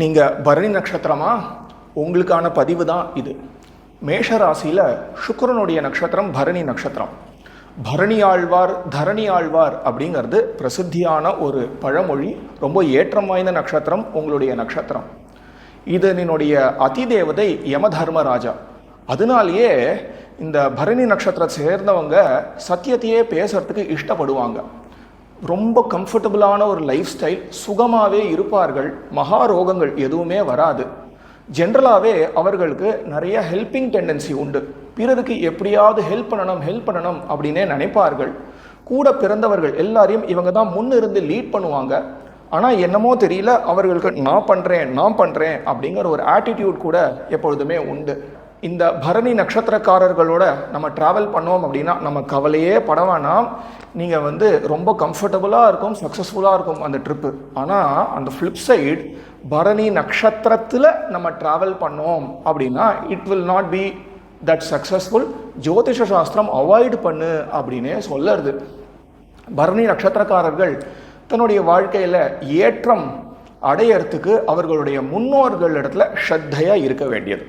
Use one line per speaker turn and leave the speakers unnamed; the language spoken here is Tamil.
நீங்கள் பரணி நட்சத்திரமா? உங்களுக்கான பதிவு தான் இது. மேஷ ராசியில் சுக்கரனுடைய நட்சத்திரம் பரணி நட்சத்திரம். பரணி ஆழ்வார் தரணி ஆழ்வார் அப்படிங்கிறது பிரசித்தியான ஒரு பழமொழி ரொம்ப ஏற்றம் வாய்ந்த நட்சத்திரம் உங்களுடைய நட்சத்திரம். இது என்னுடைய அதிதேவதை யமதர்மராஜா. அதனாலேயே இந்த பரணி நட்சத்திரத்தை சேர்ந்தவங்க சத்தியத்தையே பேசுறதுக்கு இஷ்டப்படுவாங்க. ரொம்ப கம்ஃபர்டபுளான ஒரு லைஃப் ஸ்டைல் சுகமாகவே இருப்பார்கள் மகா ரோகங்கள் எதுவுமே வராது. ஜென்ரலாகவே அவர்களுக்கு நிறைய ஹெல்பிங் டெண்டன்சி உண்டு. பிறருக்கு எப்படியாவது ஹெல்ப் பண்ணணும் ஹெல்ப் பண்ணணும் அப்படின்னே நினைப்பார்கள். கூட பிறந்தவர்கள் எல்லாரையும் இவங்க தான் முன்னிருந்து லீட் பண்ணுவாங்க. ஆனால் என்னமோ தெரியல அவர்களுக்கு நான் பண்ணுறேன் நான் பண்ணுறேன் அப்படிங்கிற ஒரு ஆட்டிடியூட் கூட எப்பொழுதுமே உண்டு. இந்த பரணி நட்சத்திரக்காரர்களோட நம்ம ட்ராவல் பண்ணோம் அப்படின்னா நம்ம கவலையே பட வேணாம். நீங்கள் வந்து ரொம்ப கம்ஃபர்டபுளாக இருக்கும் சக்ஸஸ்ஃபுல்லாக இருக்கும் அந்த ட்ரிப்பு ஆனால் அந்த ஃப்ளிப் சைடு பரணி நட்சத்திரத்தில் நம்ம ட்ராவல் பண்ணோம் அப்படின்னா it will not be that successful ஜோதிஷ சாஸ்திரம் அவாய்டு பண்ணு அப்படின்னே சொல்லறது. பரணி நட்சத்திரக்காரர்கள் தன்னுடைய வாழ்க்கையில் ஏற்றம் அடையறதுக்கு அவர்களுடைய முன்னோர்கள் இடத்துல ஸ்ரத்தையாக இருக்க வேண்டியது.